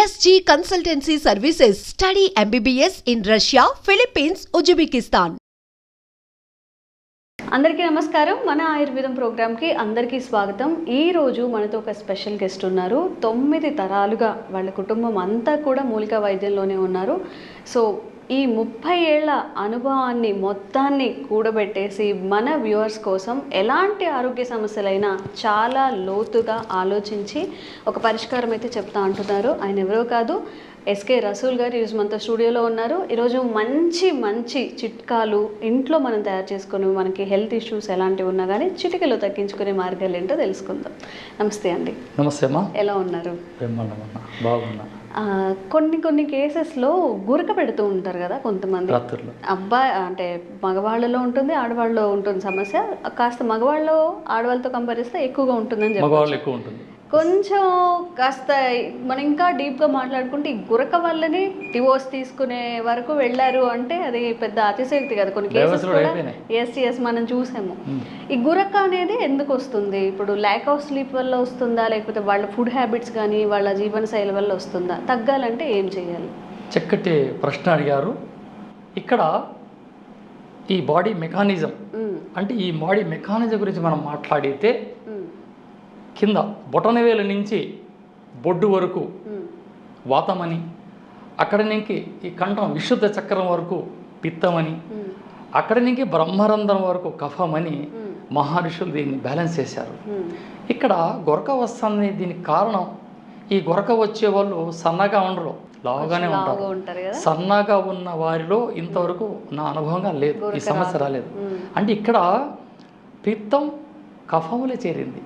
SG consultancy services study MBBS in Russia Philippines Uzbekistan అందరికీ నమస్కారం. మన ఆయుర్వేదం ప్రోగ్రామ్కి అందరికీ స్వాగతం. ఈ రోజు మనతో ఒక స్పెషల్ గెస్ట్ ఉన్నారు. తొమ్మిది తరాలుగా వాళ్ళ కుటుంబం అంతా కూడా మూలికా వైద్యంలోనే ఉన్నారు. సో ఈ ముప్పై ఏళ్ళ అనుభవాన్ని మొత్తాన్ని కూడబెట్టేసి మన వ్యూవర్స్ కోసం ఎలాంటి ఆరోగ్య సమస్యలైనా చాలా లోతుగా ఆలోచించి ఒక పరిష్కారం అయితే చెప్తా అంటున్నారు. ఆయన ఎవరో కాదు ఎస్కే రసూల్ గారు ఈరోజు మనతో స్టూడియోలో ఉన్నారు. ఈరోజు మంచి మంచి చిట్కాలు ఇంట్లో మనం తయారు చేసుకుని మనకి హెల్త్ ఇష్యూస్ ఎలాంటివి ఉన్నా కానీ చిటికలో తగ్గించుకునే మార్గాలు ఏంటో తెలుసుకుందాం. నమస్తే అండి. నమస్తే అమ్మా. ఎలా ఉన్నారు? బాగున్నా. కొన్ని కొన్ని కేసెస్లో గురక పెడుతూ ఉంటారు కదా కొంతమంది. అబ్బాయి అంటే మగవాళ్ళలో ఉంటుంది ఆడవాళ్ళలో ఉంటుంది సమస్య. కాస్త మగవాళ్ళు ఆడవాళ్ళతో కంపేర్ చేస్తే ఎక్కువగా ఉంటుందని చెప్పి ఎక్కువ ఉంటుంది. కొంచెం కాస్త మనం ఇంకా డీప్గా మాట్లాడుకుంటే ఈ గురక వల్లనే డివోర్స్ తీసుకునే వరకు వెళ్ళారు అంటే అది పెద్ద అతిశయోక్తి కదా కొన్ని కేసెస్ కూడా. ఎస్ ఎస్ మనం చూసాము మ్మ్. ఈ గురక అనేది ఎందుకు వస్తుంది ఇప్పుడు ల్యాక్ ఆఫ్ స్లీప్ వల్ల వస్తుందా లేకపోతే వాళ్ళ ఫుడ్ హ్యాబిట్స్ కానీ వాళ్ళ జీవన శైలి వల్ల వస్తుందా తగ్గాలంటే ఏం చేయాలి చక్కటి ప్రశ్న అడిగారు ఇక్కడ ఈ బాడీ మెకానిజం మ్మ్. అంటే ఈ బాడీ మెకానిజం గురించి మనం మాట్లాడితే. కింద బొటనవేలు నుంచి బొడ్డు వరకు. వాతమని అక్కడి నుంచి ఈ కంఠం విశుద్ధ చక్రం వరకు పిత్తమని. అక్కడి నుంచి బ్రహ్మరంధ్రం వరకు కఫమని. మహర్షులు దీన్ని బ్యాలెన్స్ చేశారు. ఇక్కడ గొరక వస్తుంది దీనికి కారణం ఈ గొరక వచ్చే వాళ్ళు సన్నగా ఉండరు లావుగానే లావుగా ఉంటారు సన్నగా ఉన్న వారిలో ఇంతవరకు నా అనుభవంగా లేదు ఈ సమస్య. రాలేదు. అంటే ఇక్కడ పిత్తం కఫములే చేరింది.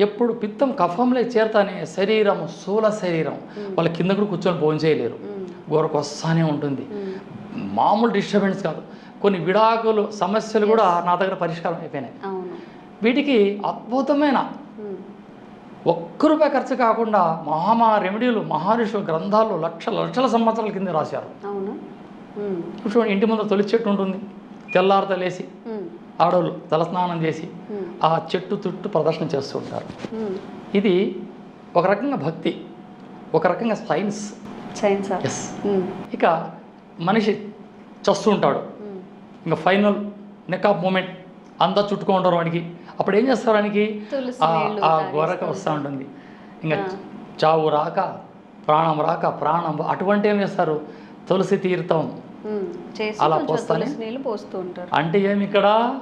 ఎప్పుడు పిత్తం కఫంలో చేరతానే శరీరం స్థూల శరీరం. వాళ్ళ కింద కూడా కూర్చొని భోజనం చేయలేరు. మ్మ్. గొరక వస్తానే ఉంటుంది. మ్మ్. మామూలు డిస్టర్బెన్స్ కాదు. కొన్ని విడాకులు సమస్యలు కూడా నా దగ్గర పరిష్కారం అయిపోయినాయి. వీటికి అద్భుతమైన. ఒక్క రూపాయి ఖర్చు కాకుండా మహామా రెమెడీలు మహర్షులు గ్రంథాలు లక్షల లక్షల సంవత్సరాల కింద రాశారు. చూడండి ఇంటి ముందు తొలి చెట్టు ఉంటుంది. తెల్లారితో లేసి. ఆడవాళ్ళు తలస్నానం చేసి. ఆ చెట్టు చుట్టూ ప్రదర్శన చేస్తూ ఉంటారు. ఇది ఒక రకంగా భక్తి ఒక రకంగా సైన్స్ సైన్స్? ఎస్. ఇక మనిషి చస్తూ ఉంటాడు. ఇంకా ఫైనల్ నెక్ ఆఫ్ మూమెంట్ అంతా చుట్టుకో ఉంటారు వాడికి అప్పుడు ఏం చేస్తారు వానికి ఆ- గొరక వస్తూ ఉంటుంది ఇంకా. చావు రాక ప్రాణం రాక ప్రాణం అటువంటి ఏం చేస్తారు తులసి తీర్థం అలా పోస్తానే? పోస్తూ ఉంటారు. అంటే ఏమి ఇక్కడ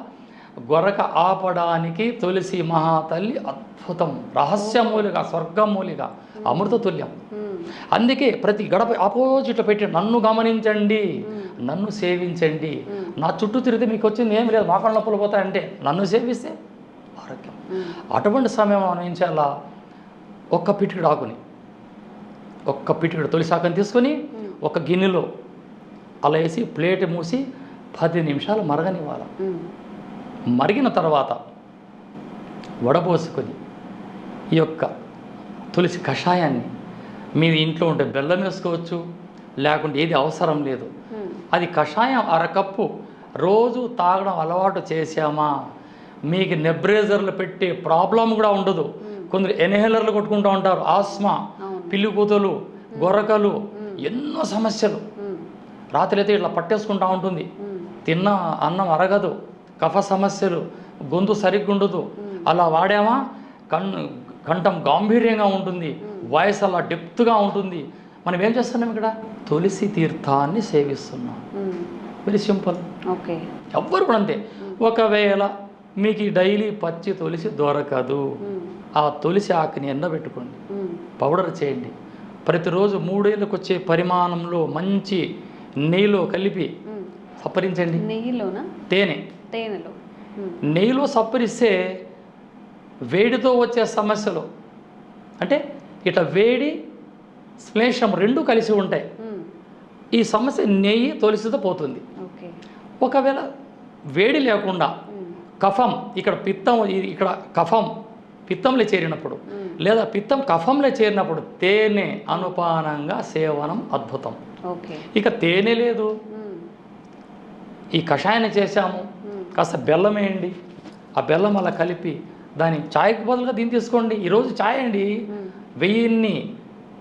గొరక ఆపడానికి తులసి మహాతల్లి అద్భుతం రహస్యమూలిక స్వర్గమూలిక అమృతతుల్యం. మ్మ్. అందుకే ప్రతి గడప ఆపోజిట్లో పెట్టి నన్ను గమనించండి నన్ను సేవించండి. నా చుట్టూ తిరిగితే మీకు వచ్చింది ఏం లేదు మాకళ్ళ నొప్పులు పోతాయంటే నన్ను సేవిస్తే ఆరోగ్యం. అటువంటి సమయం మనం ఏం చేయాలా? ఒక్క పిటికిడు ఆకుని ఒక్క పిటికిడు తొలి శాఖని తీసుకొని ఒక గిన్నెలో అలా వేసి ప్లేట్ మూసి పది నిమిషాలు మరగనివ్వాలి. మరిగిన తర్వాత వడబోసుకొని ఈ యొక్క తులసి కషాయాన్ని మీ ఇంట్లో ఉంటే బెల్లం వేసుకోవచ్చు లేకుంటే ఏది అవసరం లేదు. అది కషాయం అరకప్పు రోజు తాగడం అలవాటు చేసామా మీకు నెబ్రేజర్లు పెట్టే ప్రాబ్లం కూడా ఉండదు కొందరు ఎన్హేలర్లు కొట్టుకుంటూ ఉంటారు ఆస్మా. పిల్లికూతలు గొరకలు ఎన్నో సమస్యలు. రాత్రి అయితే ఇట్లా పట్టేసుకుంటూ ఉంటుంది. తిన్న అన్నం అరగదు కఫ సమస్యలు గొంతు సరిగ్గా ఉండదు అలా వాడామా? కన్ను కంఠం గాంభీర్యంగా ఉంటుంది. వాయిస్ అలా డెప్త్గా ఉంటుంది. మనం ఏం చేస్తున్నాం ఇక్కడ? తులసి తీర్థాన్ని సేవిస్తున్నాం. Very simple. ఓకే. ఎవ్వరు కూడా అంతే. ఒకవేళ మీకు ఈ డైలీ పచ్చి తులసి దొరకదు. ఆ తులసి ఆకుని ఎండబెట్టుకోండి. పౌడర్ చేయండి. ప్రతిరోజు మూడేళ్ళకి వచ్చే పరిమాణంలో మంచి నెయ్యిలో కలిపి. సప్పరించండి నెయ్యిలోనా తేనె తేనెలో. నెయ్యిలో సప్పరిస్తే వేడితో వచ్చే సమస్యలు అంటే ఇట్లా వేడి శ్లేషం రెండు కలిసి ఉంటాయి. ఈ సమస్య నెయ్యి తొలిసితో పోతుంది ఒకవేళ వేడి లేకుండా. కఫం ఇక్కడ పిత్తం ఇక్కడ కఫం పిత్తంలో చేరినప్పుడు లేదా పిత్తం కఫంలో చేరినప్పుడు తేనె అనుపానంగా సేవనం అద్భుతం. ఇక తేనె లేదు. ఈ కషాయాన్ని చేశాము. కాస్త బెల్లం వేయండి. ఆ బెల్లం అలా కలిపి దాని ఛాయ్కి బదులుగా దీన్ని తీసుకోండి. ఈరోజు ఛాయ్ అండి. వెయ్యిన్ని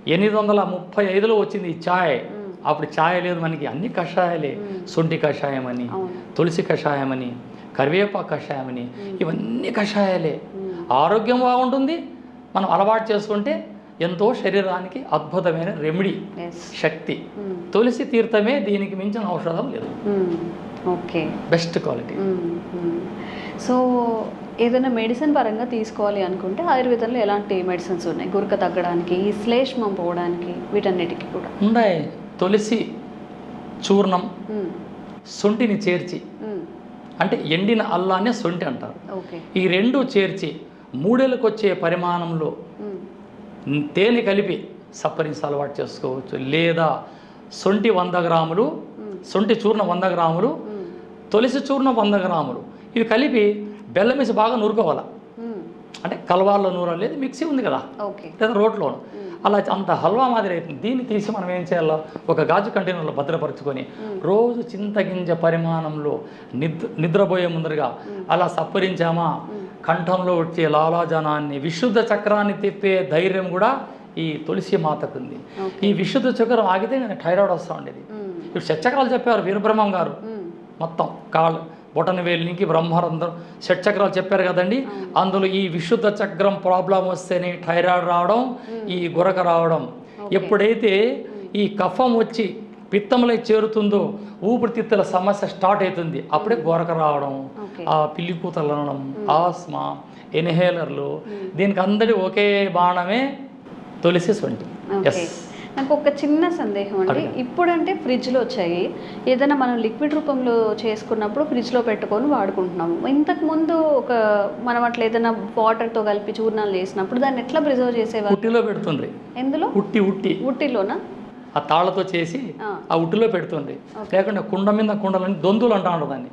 ఎనిమిది వందల ముప్పై ఐదులో వచ్చింది ఈ ఛాయ్ అప్పుడు ఛాయ్ లేదు మనకి. అన్ని కషాయాలే. శొంఠి కషాయం అని. తులసి కషాయం అని కరివేపాకు కషాయం అని ఇవన్నీ కషాయాలే. ఆరోగ్యం బాగుంటుంది. మనం అలవాటు చేసుకుంటే ఎంతో శరీరానికి అద్భుతమైన రెమెడీ శక్తి. తులసి తీర్థమే దీనికి మించిన ఔషధం లేదు. ఓకే. Best quality. సో ఏదైనా మెడిసిన్ పరంగా తీసుకోవాలి అనుకుంటే ఆయుర్వేదంలో ఎలాంటి మెడిసిన్స్ ఉన్నాయి? గురక తగ్గడానికి ఈ శ్లేష్మం పోవడానికి వీటన్నిటికీ కూడా. ఉన్నాయి తులసి చూర్ణం. శొంఠిని చేర్చి. అంటే ఎండిన అల్లానే శొంఠి అంటారు. ఈ రెండు చేర్చి మూడేళ్ళకి వచ్చే పరిమాణంలో. తేనె కలిపి సప్పరించి అలవాటు చేసుకోవచ్చు. లేదా శొంఠి వంద గ్రాములు శొంఠి చూర్ణం వంద గ్రాములు. తులసి చూర్ణం వంద గ్రాములు. ఇవి కలిపి బెల్లం వేసి బాగా నూరుకోవాలి. అంటే కలవాల్లో నూరాలి లేదు మిక్సీ ఉంది కదా? లేదా రోట్లో అలా అంత హల్వా మాదిరి అవుతుంది దీన్ని తీసి మనం ఏం చేయాలో? ఒక గాజు కంటైనర్లో భద్రపరచుకొని రోజు చింతగింజ పరిమాణంలో నిద్ర నిద్రపోయే ముందరగా అలా సప్పరించామా కంఠంలో వచ్చే లాలాజనాన్ని విశుద్ధ చక్రాన్ని తిప్పే ధైర్యం కూడా ఈ తులసి మాతకు ఉంది ఈ విశుద్ధ చక్రం ఆగితే నేను థైరాయిడ్ వస్తూ ఉండేది. ఇప్పుడు షట్చక్రాలు చెప్పారు వీరబ్రహ్మం గారు. మొత్తం కాళ్ళు బొటన వేలినికి బ్రహ్మారందరూ షట్చక్రాలు చెప్పారు కదండి? అందులో ఈ విశుద్ధ చక్రం ప్రాబ్లం వస్తేనే థైరాయిడ్ రావడం ఈ గురక రావడం. ఎప్పుడైతే ఈ కఫం వచ్చి పిత్తంలో చేరుతుందో ఊపిరితిత్తుల సమస్య స్టార్ట్ అవుతుంది. అప్పుడే గొరక రావడం ఆ పిల్లి కూతలు అనడం ఆస్మా ఇన్హేలర్లు. దీనికి అందరి ఒకే బాణమే తులసి సొంటి. ఓకే. ఎస్ నాకు ఒక చిన్న సందేహం అండి. ఇప్పుడంటే ఫ్రిడ్జ్లో వచ్చాయి. ఏదైనా మనం లిక్విడ్ రూపంలో చేసుకున్నప్పుడు ఫ్రిడ్జ్లో పెట్టుకొని వాడుకుంటున్నాము. ఇంతకు ముందు ఒక మనం అట్లా ఏదైనా వాటర్తో కలిపి చూర్ణాలు చేసినప్పుడు దాన్ని ఎట్లా ప్రిజర్వ్ చేసేవారు? ఉట్టిలో పెడుతుండ్రి. ఎందులో? ఉట్టి ఉట్టి. ఉట్టిలోనా? ఆ తాళ్ళతో చేసి ఆ. ఉట్టిలో పెడుతుండ్రి. లేకుంటే కుండ మీద కుండలని దొందులు అంటా ఉంటారు దాన్ని.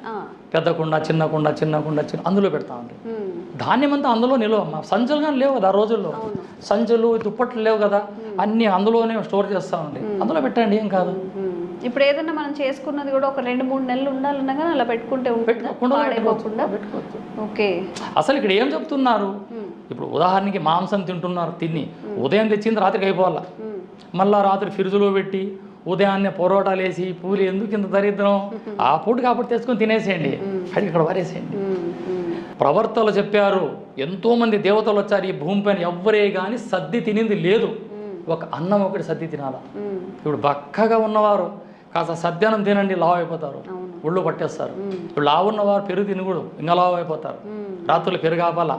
పెద్ద కుండ చిన్న కుండ చిన్న కుండ చిన్న అందులో పెడతా మ్మ్. ధాన్యం అంతా అందులో నిల్వ సంచులు కానీ లేవు కదా ఆ రోజుల్లో. సంచులు దుప్పట్లు లేవు కదా. అన్నీ అందులోనే స్టోర్ చేస్తా ఉండి. అందులో పెట్టండి ఏం కాదు. ఇప్పుడు ఏదైనా మనం చేసుకున్నది కూడా ఒక రెండు మూడు నెలలు ఉండాలన్నా కానీ అలా పెట్టుకుంటే ఓకే. అసలు ఇక్కడ ఏం చెప్తున్నారు. ఇప్పుడు ఉదాహరణకి మాంసం తింటున్నారు తిని. ఉదయం తెచ్చింది రాత్రికి అయిపోవాలా. మళ్ళా రాత్రి ఫ్రిడ్జ్లో పెట్టి ఉదయాన్నే పొరోటాలు వేసి పూలు ఎందుకు ఇంత దరిద్రం? ఆ పూట కాబట్టి తెచ్చుకొని తినేసేయండి. అది ఇక్కడ వారేసేయండి. ప్రవర్తలు చెప్పారు. ఎంతోమంది దేవతలు వచ్చారు ఈ భూమిపైన ఎవ్వరే కానీ సద్ది తినింది లేదు. ఒక అన్నం ఒకటి సద్ది తినాల. ఇప్పుడు బక్కగా ఉన్నవారు కాస్త సద్యానం తినండి లావు అయిపోతారు. ఒళ్ళు పట్టేస్తారు. ఇప్పుడు లావు ఉన్నవారు పెరుగు తినకూడదు ఇంకా లావు అయిపోతారు. రాత్రులు పెరుగు ఆపాల?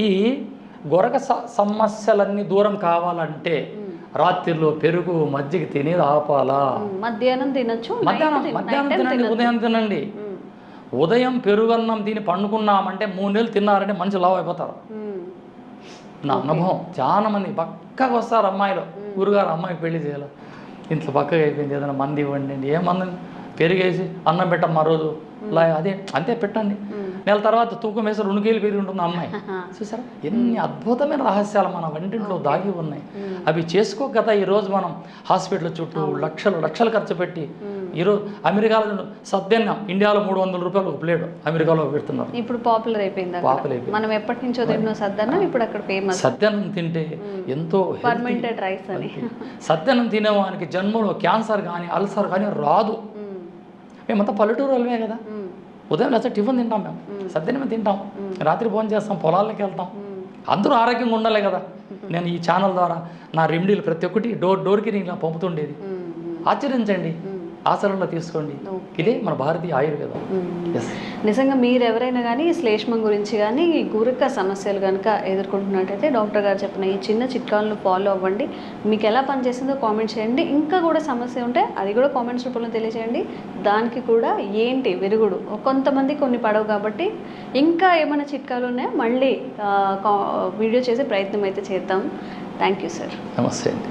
ఈ గొరక సమస్యలన్నీ దూరం కావాలంటే రాత్రిలో పెరుగు మజ్జిగ తినేది ఆపాలా. మధ్యాహ్నం తినొచ్చు మధ్యాహ్నం మధ్యాహ్నం తినండి. ఉదయం తినండి. ఉదయం పెరుగన్నం తిని పండుకున్నామంటే మూడు నెలలు తిన్నారంటే మంచి లావు అయిపోతారు. నా అనుభవం చాలా మంది పక్కగా వస్తారు అమ్మాయిలు. గురుగారు అమ్మాయికి పెళ్ళి చేయాలి? ఇంట్లో పక్కగా అయిపోయింది ఏదైనా మంది ఇవ్వండి ఏ మంది? పెరిగేసి అన్నం పెట్టమ్మా రోజు. లా అదే అంతే పెట్టండి. నెల తర్వాత తూకం వేసి రెండు కేలు పెరిగి ఉంటుంది అమ్మాయి. చూసారా? ఎన్ని అద్భుతమైన రహస్యాలు మన వంటింట్లో దాగి ఉన్నాయి. అవి చేసుకోక కదా ఈరోజు మనం హాస్పిటల్ చుట్టూ లక్షలు లక్షలు ఖర్చు పెట్టి ఈరోజు అమెరికాలో సద్యన్నం ఇండియాలో మూడు వందల రూపాయలు ప్లేట్ అమెరికాలో పెడుతున్నారు. ఇప్పుడు పాపులర్ అయిపోయింది. Popular అయిపోయింది. మనం ఎప్పటి నుంచో తిన్న సద్దన్నం ఇప్పుడు అక్కడ ఫేమస్. సద్యన్నం తింటే ఎంతో. పర్మెంటెడ్ రైస్ అని. సత్యనం తినేవానికి జన్మలో క్యాన్సర్ కానీ అల్సర్ కానీ రాదు. మ్మ్. మేమంతా పల్లెటూరు వాళ్ళమే కదా. ఉదయం లేకపోతే టిఫిన్ తింటాం మేము. సత్యనమే తింటాం. రాత్రి భోజనం చేస్తాం పొలాల్లోకి వెళ్తాం. అందరూ ఆరోగ్యంగా ఉండాలి కదా. నేను ఈ ఛానల్ ద్వారా నా రెమెడీలు ప్రతి ఒక్కటి డోర్ డోర్కి నేను ఇలా పంపుతుండేది. ఆచరించండి. ఆచరణలో తీసుకోండి. ఇదే మన భారతీయ ఆయుర్వేదం. నిజంగా మీరు ఎవరైనా కానీ శ్లేష్మం గురించి కానీ గురక సమస్యలు కనుక ఎదుర్కొంటున్నట్టయితే డాక్టర్ గారు చెప్పిన ఈ చిన్న చిట్కాలను ఫాలో అవ్వండి. మీకు ఎలా పనిచేసిందో కామెంట్ చేయండి. ఇంకా కూడా సమస్య ఉంటే అది కూడా కామెంట్స్ రూపంలో తెలియజేయండి. దానికి కూడా ఏంటి విరుగుడు? కొంతమంది కొన్ని పడవు కాబట్టి ఇంకా ఏమైనా చిట్కాలు ఉన్నాయో? మళ్ళీ వీడియో చేసే ప్రయత్నం అయితే చేద్దాం. థ్యాంక్ యూ సార్ నమస్తే అండి.